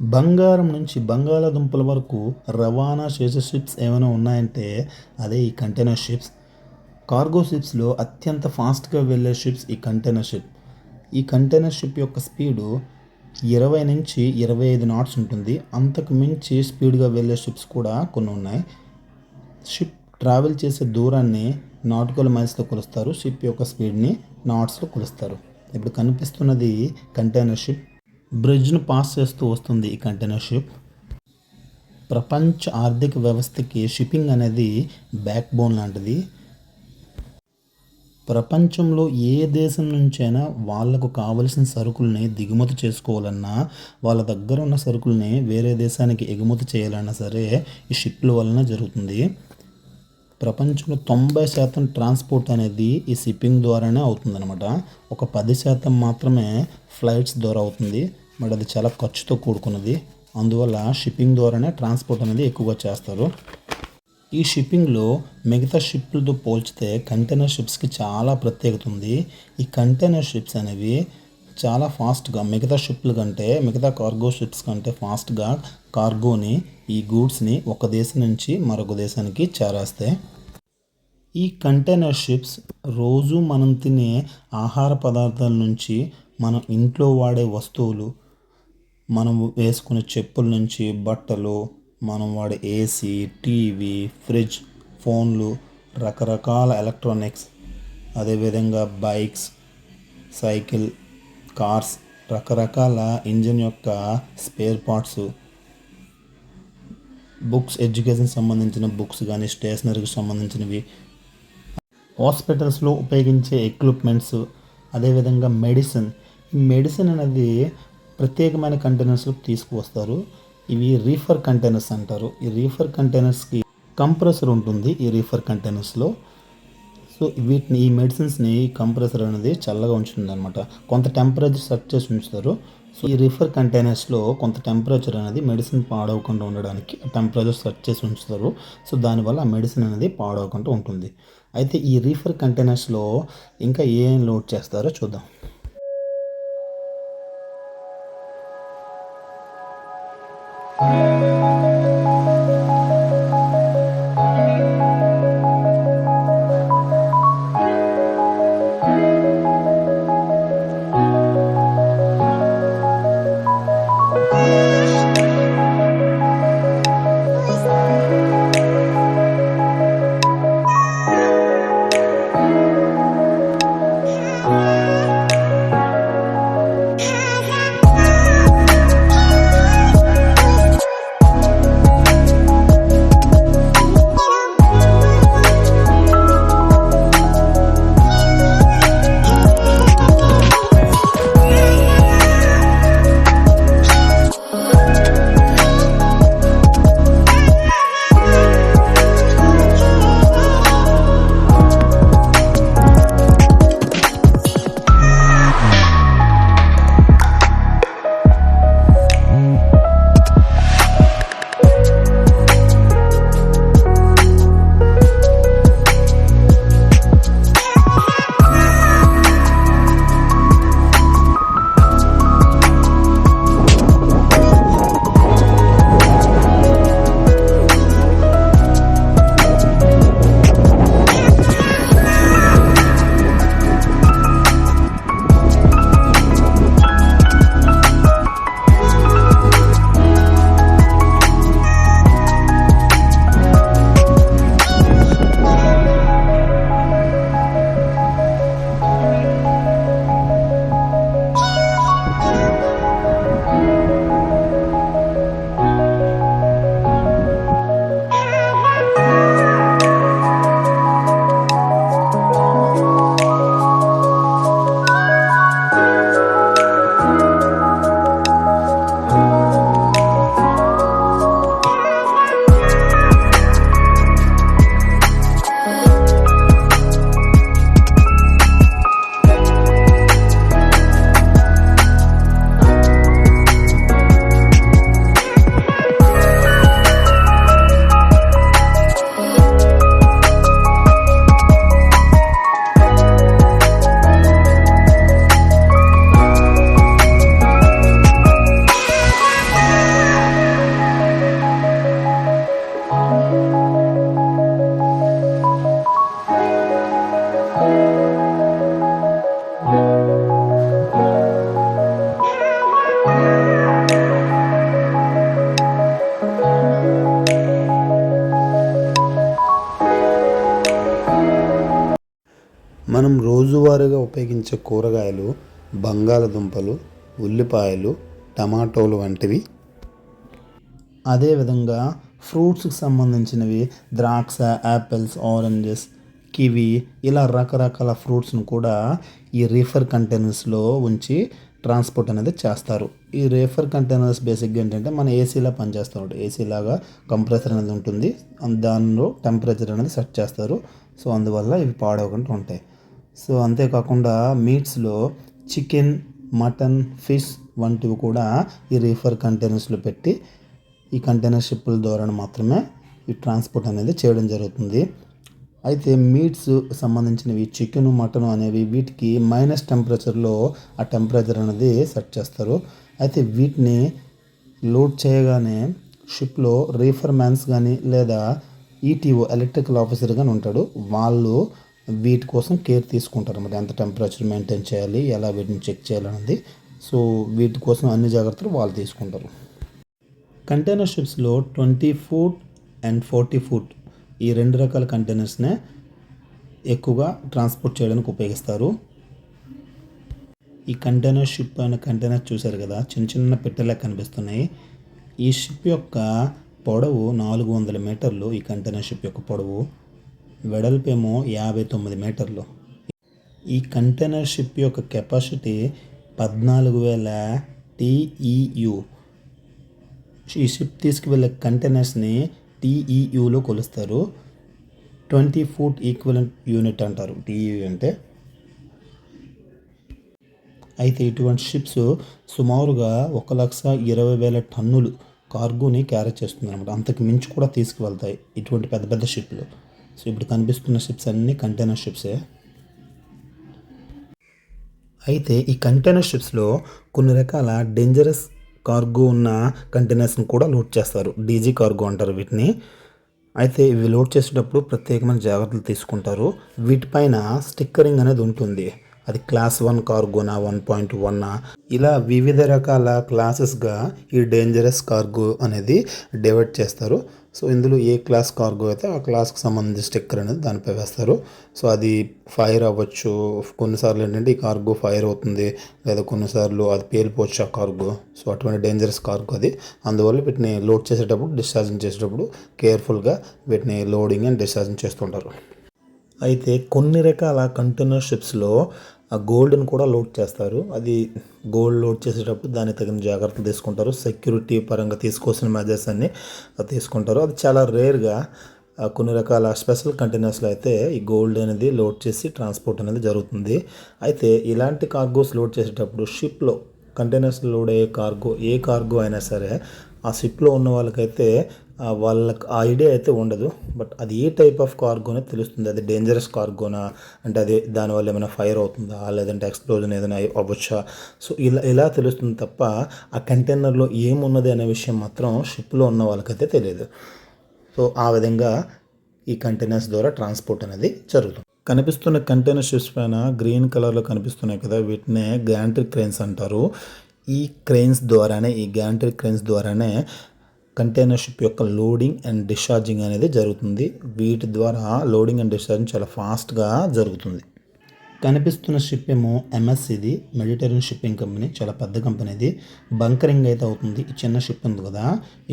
బంగారం నుంచి బంగాళాదుంపల వరకు రవాణా చేసే షిప్స్ ఏమైనా ఉన్నాయంటే అదే ఈ కంటైనర్ షిప్స్ కార్గో షిప్స్లో అత్యంత ఫాస్ట్గా వెళ్ళే షిప్స్ ఈ కంటైనర్ షిప్ ఈ కంటైనర్ షిప్ యొక్క స్పీడు ఇరవై నుంచి ఇరవై ఐదు నాట్స్ ఉంటుంది. అంతకు మించి స్పీడ్గా వెళ్ళే షిప్స్ కూడా కొన్ని ఉన్నాయి. షిప్ ట్రావెల్ చేసే దూరాన్ని నాటికల్ మైల్స్లో కొలుస్తారు. షిప్ యొక్క స్పీడ్ని నాట్స్లో కొలుస్తారు. ఇప్పుడు కనిపిస్తున్నది కంటైనర్ షిప్ బ్రిడ్జ్ను పాస్ చేస్తూ వస్తుంది ఈ కంటైనర్ షిప్. ప్రపంచ ఆర్థిక వ్యవస్థకి షిప్పింగ్ అనేది బ్యాక్ బోన్ లాంటిది. ప్రపంచంలో ఏ దేశం నుంచైనా వాళ్ళకు కావలసిన సరుకుల్ని దిగుమతి చేసుకోవాలన్నా వాళ్ళ దగ్గర ఉన్న సరుకుల్ని వేరే దేశానికి ఎగుమతి చేయాలన్నా సరే ఈ షిప్ల వలన జరుగుతుంది. ప్రపంచంలో తొంభై శాతం ట్రాన్స్పోర్ట్ అనేది ఈ షిప్పింగ్ ద్వారానే అవుతుందన్నమాట. ఒక పది శాతం మాత్రమే ఫ్లైట్స్ ద్వారా అవుతుంది. బట్ అది చాలా ఖర్చుతో కూడుకున్నది. అందువల్ల షిప్పింగ్ ద్వారానే ట్రాన్స్పోర్ట్ అనేది ఎక్కువగా చేస్తారు. ఈ షిప్పింగ్లో మిగతా షిప్లతో పోల్చితే కంటైనర్ షిప్స్కి చాలా ప్రత్యేకత ఉంది. ఈ కంటైనర్ షిప్స్ అనేవి చాలా ఫాస్ట్గా మిగతా షిప్ల కంటే మిగతా కార్గో షిప్స్ కంటే ఫాస్ట్గా కార్గోని ఈ గూడ్స్ని ఒక దేశం నుంచి మరొక దేశానికి చేరేస్తాయి. ఈ కంటైనర్ షిప్స్ రోజు మనం తినే ఆహార పదార్థాల నుంచి మనం ఇంట్లో వాడే వస్తువులు మనం వేసుకునే చెప్పుల నుంచి బట్టలు మనం వాడే ఏసీ టీవీ ఫ్రిడ్జ్ ఫోన్లు రకరకాల ఎలక్ట్రానిక్స్ అదేవిధంగా బైక్స్ సైకిల్ కార్స్ రకరకాల ఇంజిన్ యొక్క స్పేర్ పార్ట్స్ బుక్స్ ఎడ్యుకేషన్ సంబంధించిన బుక్స్ కానీ స్టేషనరీకి సంబంధించినవి. హాస్పిటల్స్లో ఉపయోగించే ఎక్విప్మెంట్స్ అదేవిధంగా మెడిసిన్ ఈ మెడిసిన్ అనేది ప్రత్యేకమైన కంటైనర్స్లో తీసుకువస్తారు. ఇవి రీఫర్ కంటైనర్స్ అంటారు. ఈ రీఫర్ కంటైనర్స్కి కంప్రెసర్ ఉంటుంది ఈ రీఫర్ కంటైనర్స్లో సో వీటిని ఈ మెడిసిన్స్ని కంప్రెసర్ అనేది చల్లగా ఉంచుతుంది అనమాట కొంత టెంపరేచర్ సెట్ చేసి ఉంచుతారు. సో ఈ రిఫర్ కంటైనర్స్లో కొంత టెంపరేచర్ అనేది మెడిసిన్ పాడవకుండా ఉండడానికి టెంపరేచర్ సెట్ చేసి ఉంచుతారు. సో దానివల్ల ఆ మెడిసిన్ అనేది పాడవకుండా ఉంటుంది. అయితే ఈ రీఫర్ కంటైనర్స్లో ఇంకా ఏం లోడ్ చేస్తారో చూద్దాం. ఉపయోగించే కూరగాయలు బంగాళదుంపలు ఉల్లిపాయలు టమాటోలు వంటివి. అదేవిధంగా ఫ్రూట్స్కి సంబంధించినవి ద్రాక్ష యాపిల్స్ ఆరెంజెస్ కివి ఇలా రకరకాల ఫ్రూట్స్ను కూడా ఈ రీఫర్ కంటైనర్స్లో ఉంచి ట్రాన్స్పోర్ట్ అనేది చేస్తారు. ఈ రేఫర్ కంటైనర్స్ బేసిక్గా ఏంటంటే మన ఏసీలా పనిచేస్తారు ఏసీ లాగా కంప్రెసర్ అనేది ఉంటుంది. దానిలో టెంపరేచర్ అనేది సెట్ చేస్తారు. సో అందువల్ల ఇవి పాడవకుండా ఉంటాయి. సో అంతేకాకుండా మీట్స్లో చికెన్ మటన్ ఫిష్ వంటివి కూడా ఈ రీఫర్ కంటైనర్స్లో పెట్టి ఈ కంటైనర్ షిప్పుల ద్వారా మాత్రమే ఈ ట్రాన్స్పోర్ట్ అనేది చేయడం జరుగుతుంది. అయితే మీట్స్ సంబంధించినవి చికెన్ మటన్ అనేవి వీటికి మైనస్ టెంపరేచర్లో ఆ టెంపరేచర్ అనేది సెట్ చేస్తారు. అయితే వీటిని లోడ్ చేయగానే షిప్లో రీఫర్ మ్యాన్స్ కానీ లేదా ఈటీఓ ఎలక్ట్రికల్ ఆఫీసర్ కానీ ఉంటాడు. వాళ్ళు వీటి కోసం కేర్ తీసుకుంటారు అన్నమాట. ఎంత టెంపరేచర్ మెయింటైన్ చేయాలి ఎలా వీటిని చెక్ చేయాలనేది సో వీటి కోసం అన్ని జాగ్రత్తలు వాళ్ళు తీసుకుంటారు. Container షిప్స్లో twenty foot and forty foot ఈ రెండు రకాల కంటైనర్స్నే ఎక్కువగా ట్రాన్స్పోర్ట్ చేయడానికి ఉపయోగిస్తారు. ఈ కంటైనర్ షిప్ అయిన కంటైనర్ చూశారు కదా చిన్న చిన్న పెట్టెలా కనిపిస్తున్నాయి. ఈ షిప్ యొక్క పొడవు నాలుగు వందల మీటర్లు ఈ కంటైనర్ షిప్ యొక్క పొడవు. వెడల్పేమో యాభై తొమ్మిది మీటర్లు. ఈ కంటైనర్ షిప్ యొక్క కెపాసిటీ పద్నాలుగు వేల టీఈయు. ఈ షిప్ తీసుకువెళ్ళే కంటైనర్స్ని టీఈయులో కొలుస్తారు. ట్వంటీ ఫుట్ ఈక్వలెంట్ యూనిట్ అంటారు. టీఈ అంటే అయితే ఇటువంటి షిప్స్ సుమారుగా ఒక లక్ష ఇరవై వేల టన్నులు కార్గోని క్యారీ చేస్తుంది అనమాట అంతకు మించి కూడా తీసుకువెళ్తాయి ఇటువంటి పెద్ద పెద్ద షిప్లు. సో ఇప్పుడు కనిపిస్తున్న షిప్స్ అన్నీ కంటైనర్ షిప్సే అయితే ఈ కంటైనర్ షిప్స్లో కొన్ని రకాల డేంజరస్ కార్గో ఉన్న కంటైనర్స్ని కూడా లోడ్ చేస్తారు. డీజీ కార్గో అంటారు వీటిని. అయితే ఇవి లోడ్ చేసేటప్పుడు ప్రత్యేకమైన జాగ్రత్తలు తీసుకుంటారు. వీటిపైన స్టిక్కరింగ్ అనేది ఉంటుంది. అది క్లాస్ వన్ కార్గోనా వన్ పాయింట్ వన్నా. ఇలా వివిధ రకాల క్లాసెస్గా ఈ డేంజరస్ కార్గో అనేది డివైడ్ చేస్తారు. సో ఇందులో ఏ క్లాస్ కార్గో అయితే ఆ క్లాస్కి సంబంధించిన స్టిక్కర్ అనేది దానిపై వేస్తారు. సో అది ఫైర్ అవ్వచ్చు. కొన్నిసార్లు ఏంటంటే ఈ కార్గో ఫైర్ అవుతుంది. లేదా కొన్నిసార్లు అది పేలిపోవచ్చు ఆ కార్గో. సో అటువంటి డేంజరస్ కార్గో అది. అందువల్ల వీటిని లోడ్ చేసేటప్పుడు డిశ్చార్జింగ్ చేసేటప్పుడు కేర్ఫుల్గా వీటిని లోడింగ్ అండ్ డిశ్చార్జింగ్ చేస్తుంటారు. అయితే కొన్ని రకాల కంటైనర్ షిప్స్లో ఆ గోల్డ్ని కూడా లోడ్ చేస్తారు. అది గోల్డ్ లోడ్ చేసేటప్పుడు దానికి తగిన జాగ్రత్తలు తీసుకుంటారు. సెక్యూరిటీ పరంగా తీసుకోవాల్సిన మెజర్స్ అన్ని తీసుకుంటారు. అది చాలా రేర్గా కొన్ని రకాల స్పెషల్ కంటైనర్స్లో అయితే ఈ గోల్డ్ అనేది లోడ్ చేసి ట్రాన్స్పోర్ట్ అనేది జరుగుతుంది. అయితే ఇలాంటి కార్గోస్ లోడ్ చేసేటప్పుడు షిప్లో కంటైనర్స్ లోడ్ అయ్యే కార్గో ఏ కార్గో అయినా సరే ఆ షిప్లో ఉన్న వాళ్ళకైతే వాళ్ళకి ఆ ఐడియా అయితే ఉండదు. బట్ అది ఏ టైప్ ఆఫ్ కార్గోనే తెలుస్తుంది. అది డేంజరస్ కార్గోనా అంటే అది దానివల్ల ఏమైనా ఫైర్ అవుతుందా? లేదంటే ఎక్స్ప్లోజన్ ఏదైనా అయ్యి- అవ్వచ్చా? సో ఇలా ఇలా తెలుస్తుంది తప్ప ఆ కంటైనర్లో ఏమున్నది అనే విషయం మాత్రం షిప్లో ఉన్న వాళ్ళకైతే తెలియదు. సో ఆ విధంగా ఈ కంటైనర్స్ ద్వారా ట్రాన్స్పోర్ట్ అనేది జరుగుతుంది. కనిపిస్తున్న కంటైనర్ షిప్స్ పైన గ్రీన్ కలర్లో కనిపిస్తున్నాయి కదా? వీటినే గ్యాంట్రీ క్రెయిన్స్ అంటారు. ఈ క్రెయిన్స్ ద్వారానే ఈ గ్యాంట్రీ క్రెయిన్స్ ద్వారానే కంటైనర్ షిప్ యొక్క లోడింగ్ అండ్ డిశ్చార్జింగ్ అనేది జరుగుతుంది. వీటి ద్వారా లోడింగ్ అండ్ డిశ్చార్జింగ్ చాలా ఫాస్ట్గా జరుగుతుంది. కనిపిస్తున్న షిప్ ఏమో ఎంఎస్ ఇది. మెడిటరేనియన్ షిప్పింగ్ కంపెనీ చాలా పెద్ద కంపెనీ ఇది. బంకరింగ్ అయితే అవుతుంది. ఈ చిన్న షిప్ ఉంది కదా.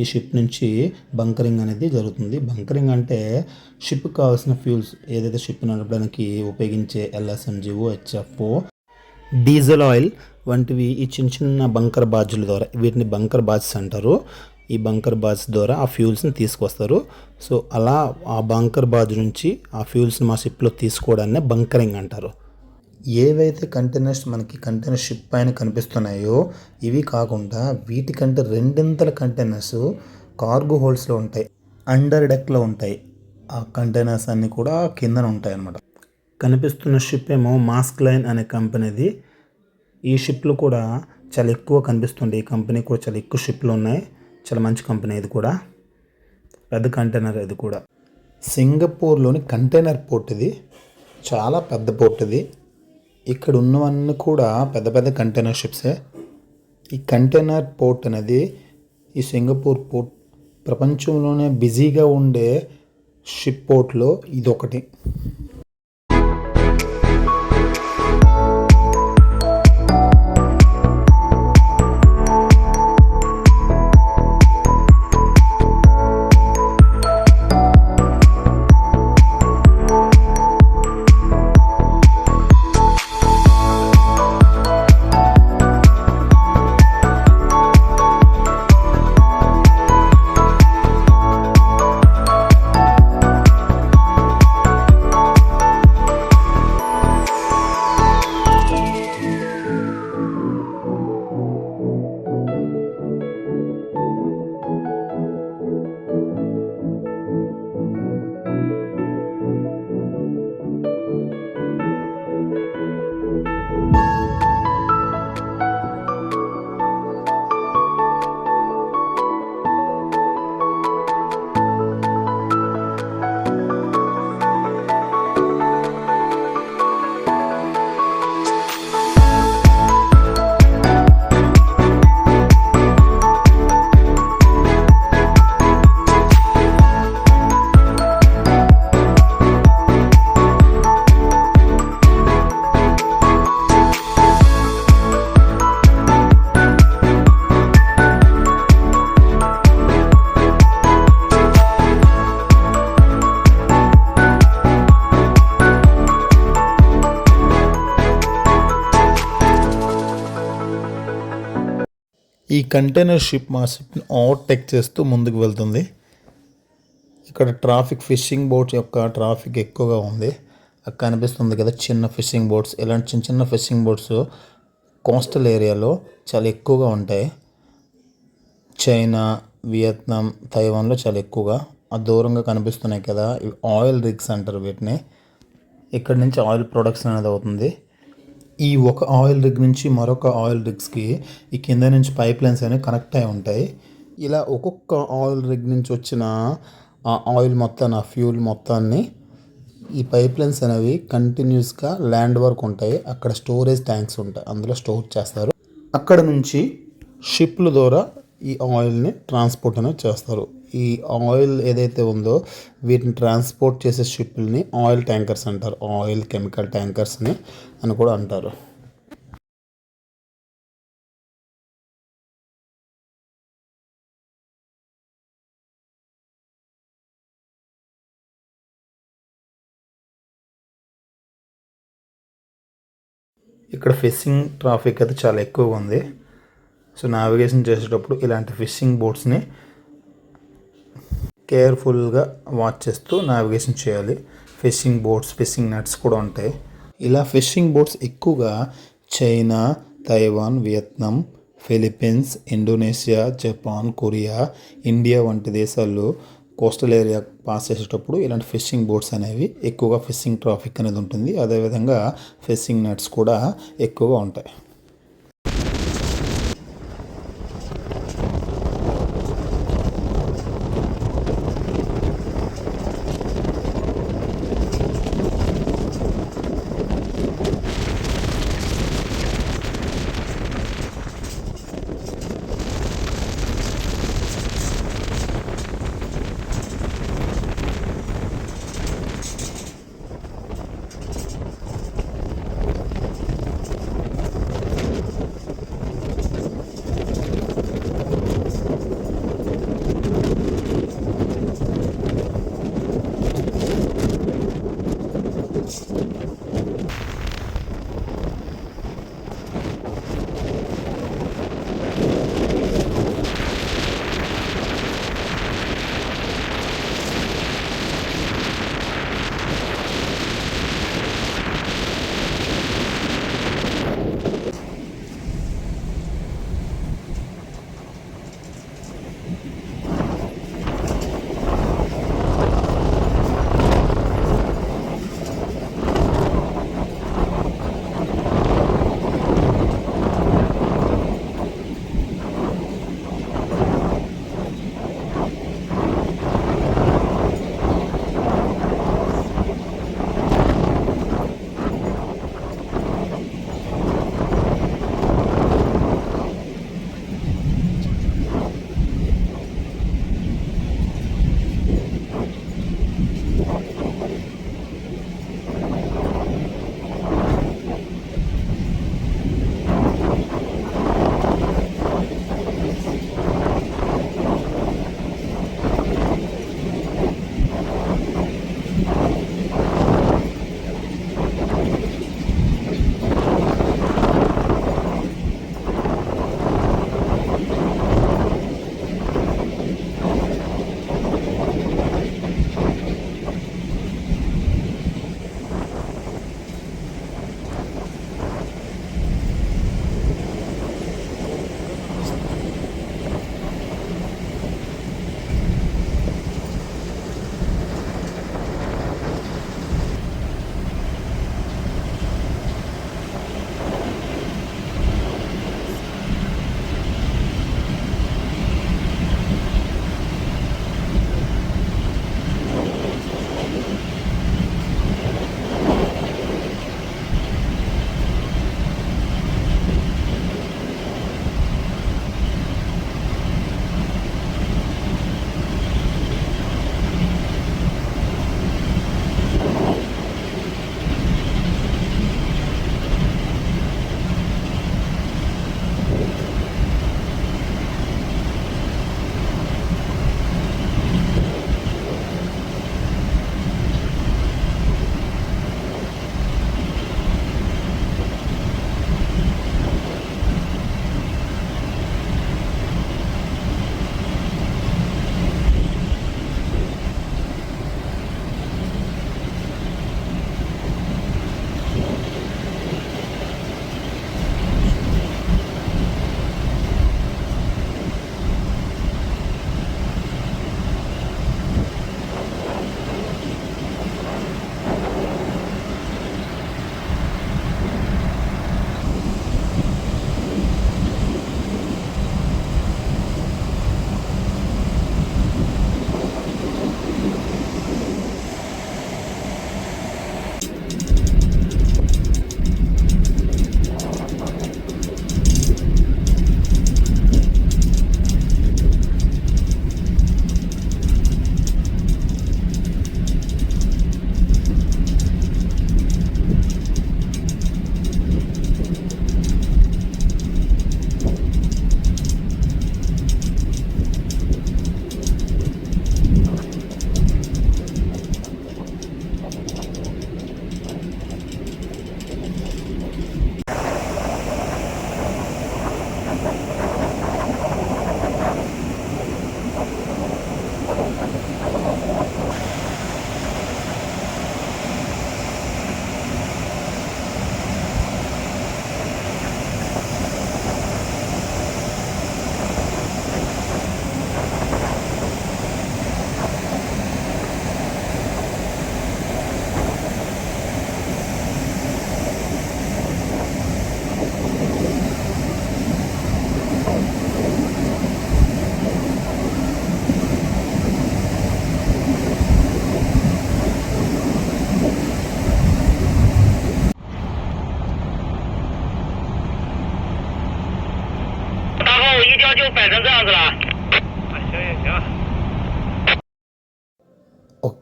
ఈ షిప్ నుంచి బంకరింగ్ అనేది జరుగుతుంది. బంకరింగ్ అంటే షిప్ కావాల్సిన ఫ్యూల్స్ ఏదైతే షిప్ నడపడానికి ఉపయోగించే ఎల్ఎస్ఎన్జిఓ హెచ్ఎఫ్ఓ డీజిల్ ఆయిల్ వంటివి ఈ చిన్న చిన్న బంకర్ బాజ్ల ద్వారా వీటిని బంకర్ బాజ్స్ అంటారు. ఈ బంకర్ బాజ్ ద్వారా ఆ ఫ్యూల్స్ని తీసుకొస్తారు. సో అలా ఆ బంకర్ బాజ్ నుంచి ఆ ఫ్యూల్స్ని మా షిప్లో తీసుకోవడాన్ని బంకరింగ్ అంటారు. ఏవైతే కంటైనర్స్ మనకి కంటైనర్ షిప్ పైన కనిపిస్తున్నాయో ఇవి కాకుండా వీటికంటే రెండింతల కంటైనర్స్ కార్గో హోల్స్లో ఉంటాయి. అండర్ డెక్లో ఉంటాయి. ఆ కంటైనర్స్ అన్నీ కూడా కిందన ఉంటాయి అన్నమాట. కనిపిస్తున్న షిప్ ఏమో మాస్క్ లైన్ అనే కంపెనీది. ఈ షిప్లు కూడా చాలా ఎక్కువ కనిపిస్తుండే ఈ కంపెనీ కూడా చాలా ఎక్కువ షిప్లు ఉన్నాయి. చాలా మంచి కంపెనీ ఇది కూడా. పెద్ద కంటైనర్ ఇది కూడా. సింగపూర్లోని కంటైనర్ పోర్ట్ ఇది. చాలా పెద్ద పోర్ట్ ఇది. ఇక్కడ ఉన్నవన్నీ కూడా పెద్ద పెద్ద కంటైనర్ షిప్సే. ఈ కంటైనర్ పోర్ట్ అనేది ఈ సింగపూర్ పోర్ట్ ప్రపంచంలోనే బిజీగా ఉండే షిప్ పోర్ట్లో ఇది కంటైనర్ షిప్ మా షిప్ని ఓవర్టేక్ చేస్తూ ముందుకు వెళ్తుంది. ఇక్కడ ట్రాఫిక్ ఫిషింగ్ బోట్స్ యొక్క ట్రాఫిక్ ఎక్కువగా ఉంది. అక్కడ కనిపిస్తుంది కదా చిన్న ఫిషింగ్ బోట్స్ ఇలాంటి చిన్న చిన్న ఫిషింగ్ బోట్స్ కోస్టల్ ఏరియాలో చాలా ఎక్కువగా ఉంటాయి. చైనా వియత్నాం తైవాన్లో చాలా ఎక్కువగా. ఆ దూరంగా కనిపిస్తున్నాయి కదా ఆయిల్ రిగ్స్ అంటారు వీటిని. ఇక్కడ నుంచి ఆయిల్ ప్రొడక్షన్ అనేది అవుతుంది. ఈ ఒక ఆయిల్ రిగ్ నుంచి మరొక ఆయిల్ రిగ్స్కి ఈ కింద నుంచి పైప్ లైన్స్ అనేవి కనెక్ట్ అయి ఉంటాయి. ఇలా ఒక్కొక్క ఆయిల్ రిగ్ నుంచి వచ్చిన ఆ ఆయిల్ మొత్తాన్ని ఆ ఫ్యూల్ మొత్తాన్ని ఈ పైప్ లైన్స్ అనేవి కంటిన్యూస్గా ల్యాండ్ వరకు ఉంటాయి. అక్కడ స్టోరేజ్ ట్యాంక్స్ ఉంటాయి. అందులో స్టోర్ చేస్తారు. అక్కడ నుంచి షిప్ల ద్వారా ఈ ఆయిల్ని ట్రాన్స్పోర్ట్ అనేది చేస్తారు. ఈ ఆయిల్ ఏదైతే ఉందో వీటిని ట్రాన్స్పోర్ట్ చేసే షిప్లని ఆయిల్ ట్యాంకర్స్ అంటారు. ఆయిల్ కెమికల్ ట్యాంకర్స్ని. అని కూడా అంటారు. ఇక్కడ ఫిషింగ్ ట్రాఫిక్ అయితే చాలా ఎక్కువగా ఉంది. సో నావిగేషన్ చేసేటప్పుడు ఇలాంటి ఫిషింగ్ బోట్స్ని కేర్ఫుల్గా వాచ్ చేస్తూ నావిగేషన్ చేయాలి. ఫిషింగ్ బోట్స్ ఫిషింగ్ నెట్స్ కూడా ఉంటాయి. ఇలా ఫిషింగ్ బోట్స్ ఎక్కువగా China Taiwan Vietnam Philippines Indonesia Japan Korea India వంటి దేశాల్లో కోస్టల్ ఏరియా పాస్ చేసేటప్పుడు ఇలాంటి ఫిషింగ్ బోట్స్ అనేవి ఎక్కువగా ఫిషింగ్ ట్రాఫిక్ అనేది ఉంటుంది. అదేవిధంగా ఫిషింగ్ నెట్స్ కూడా ఎక్కువగా ఉంటాయి.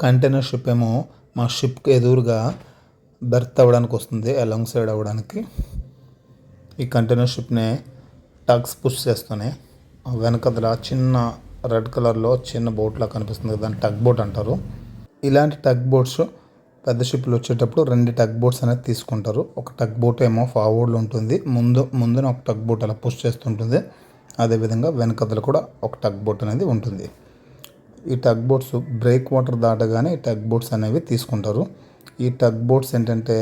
కంటైనర్ షిప్ ఏమో మా షిప్కి ఎదురుగా బెర్త్ అవ్వడానికి వస్తుంది అలాంగ్ సైడ్ అవ్వడానికి. ఈ కంటైనర్ షిప్ని టగ్స్ పుష్ చేస్తున్నాయి వెనకదల చిన్న రెడ్ కలర్లో చిన్న బోట్లా కనిపిస్తుంది దాన్ని టగ్ బోట్ అంటారు. ఇలాంటి టగ్ బోట్స్ పెద్ద షిప్లు వచ్చేటప్పుడు రెండు టగ్ బోట్స్ అనేది తీసుకుంటారు. ఒక టగ్ బోట్ ఏమో ఫార్వర్డ్లో ఉంటుంది ముందు ముందున ఒక టగ్ బోట్ అలా పుష్ చేస్తుంటుంది అదేవిధంగా వెనకదల కూడా ఒక టగ్ బోట్ అనేది ఉంటుంది. ఈ టగ్ బోట్స్ బ్రేక్ వాటర్ దాటగానే ఈ టగ్ బోట్స్ అనేవి తీసుకుంటారు. ఈ టగ్ బోట్స్ ఏంటంటే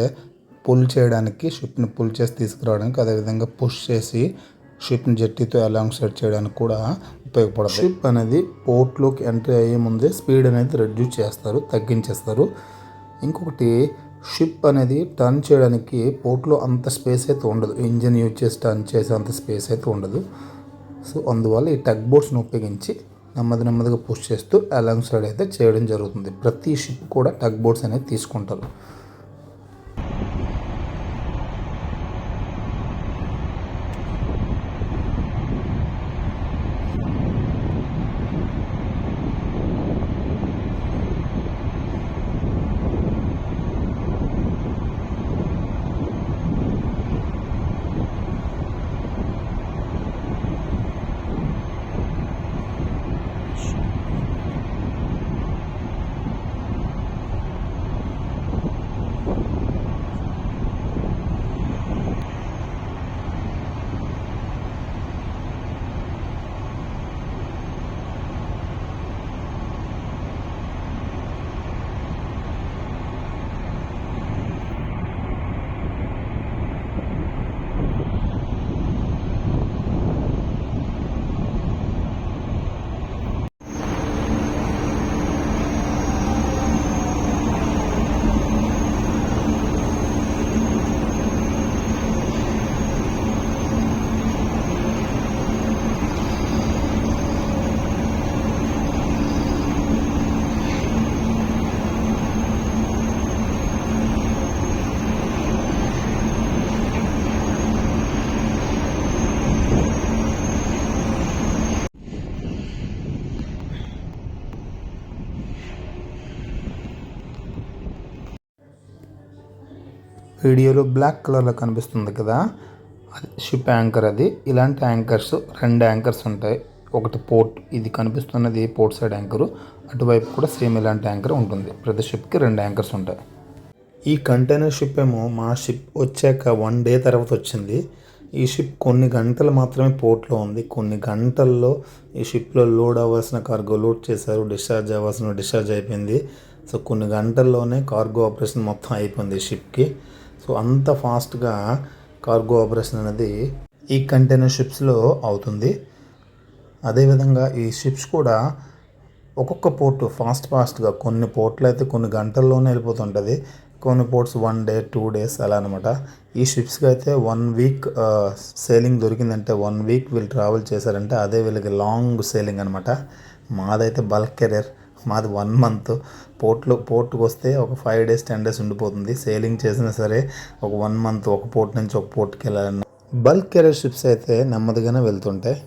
పుల్ చేయడానికి షిప్ని పుల్ చేసి తీసుకురావడానికి అదేవిధంగా పుష్ చేసి షిప్ని జెట్టీతో అలాంగ్ సైడ్ చేయడానికి కూడా ఉపయోగపడదు షిప్ అనేది పోర్ట్లోకి ఎంట్రీ అయ్యే ముందే స్పీడ్ అనేది రెడ్యూస్ చేస్తారు తగ్గించేస్తారు. ఇంకొకటి షిప్ అనేది టర్న్ చేయడానికి పోర్ట్లో అంత స్పేస్ అయితే ఉండదు. ఇంజిన్ యూజ్ చేసి టర్న్ చేసే అంత స్పేస్ అయితే ఉండదు. సో అందువల్ల ఈ టగ్ బోట్స్ని ఉపయోగించి నెమ్మది నెమ్మదిగా పుష్ చేస్తూ అలాంగ్ సైడ్ అయితే చేయడం జరుగుతుంది. ప్రతి షిప్ కూడా టగ్ బోట్స్ అనేది తీసుకుంటారు. వీడియోలో బ్లాక్ కలర్లో కనిపిస్తుంది కదా. అది షిప్ యాంకర్ అది. ఇలాంటి యాంకర్స్ రెండు యాంకర్స్ ఉంటాయి. ఒకటి పోర్ట్ ఇది కనిపిస్తున్నది పోర్ట్ సైడ్ యాంకరు. అటువైపు కూడా సేమ్ ఇలాంటి యాంకర్ ఉంటుంది. ప్రతి షిప్కి రెండు యాంకర్స్ ఉంటాయి. ఈ కంటైనర్ షిప్ ఏమో మా షిప్ వచ్చాక వన్ డే తర్వాత వచ్చింది. ఈ షిప్ కొన్ని గంటలు మాత్రమే పోర్ట్లో ఉంది. కొన్ని గంటల్లో ఈ షిప్లో లోడ్ అవ్వాల్సిన కార్గో లోడ్ చేశారు. డిశ్చార్జ్ అవ్వాల్సిన డిశ్చార్జ్ అయిపోయింది. సో కొన్ని గంటల్లోనే కార్గో ఆపరేషన్ మొత్తం అయిపోయింది షిప్కి. సో అంత ఫాస్ట్గా కార్గో ఆపరేషన్ అనేది ఈ కంటైనర్ షిప్స్లో అవుతుంది. అదేవిధంగా ఈ షిప్స్ కూడా ఒక్కొక్క పోర్టు ఫాస్ట్ ఫాస్ట్గా కొన్ని పోర్ట్లు అయితే కొన్ని గంటల్లోనే వెళ్ళిపోతుంటుంది. కొన్ని ports one day two days అలా అనమాట ఈ షిప్స్కి అయితే వన్ వీక్ సేలింగ్ దొరికిందంటే వన్ వీక్ వీళ్ళు ట్రావెల్ చేశారంటే అదే వీళ్ళకి లాంగ్ సేలింగ్ అనమాట మాదైతే బల్క్ కెరియర్ మాది వన్ మంత్ పోర్ట్లో పోర్ట్కి వస్తే ఒక ఫైవ్ డేస్ టెన్ డేస్ ఉండిపోతుంది. సేలింగ్ చేసినా సరే ఒక వన్ మంత్ ఒక పోర్ట్ నుంచి ఒక పోర్ట్కి వెళ్ళాలన్న బల్క్ కెరియర్ షిప్స్ అయితే నెమ్మదిగానే వెళ్తుంటాయి.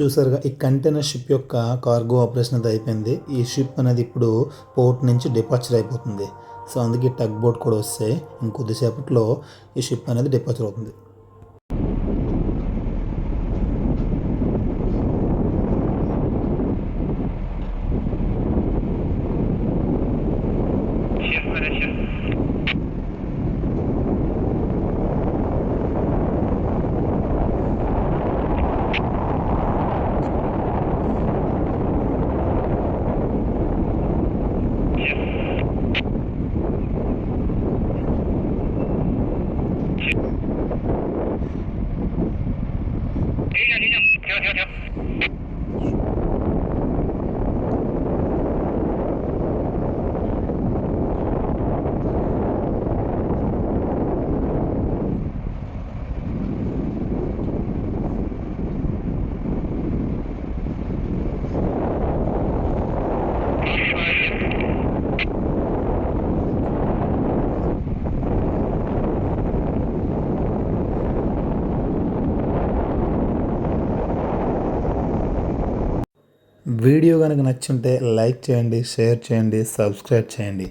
చూసారుగా ఈ కంటైనర్ షిప్ యొక్క కార్గో ఆపరేషన్ అది అయిపోయింది. ఈ షిప్ అనేది ఇప్పుడు పోర్ట్ నుంచి డిపార్చర్ అయిపోతుంది. సో అందుకే టగ్ బోట్ కూడా వస్తే ఇంకొద్దిసేపట్లో ఈ షిప్ అనేది డిపార్చర్ అవుతుంది. వీడియో కనుక నచ్చుంటే లైక్ చేయండి షేర్ చేయండి సబ్స్క్రైబ్ చేయండి.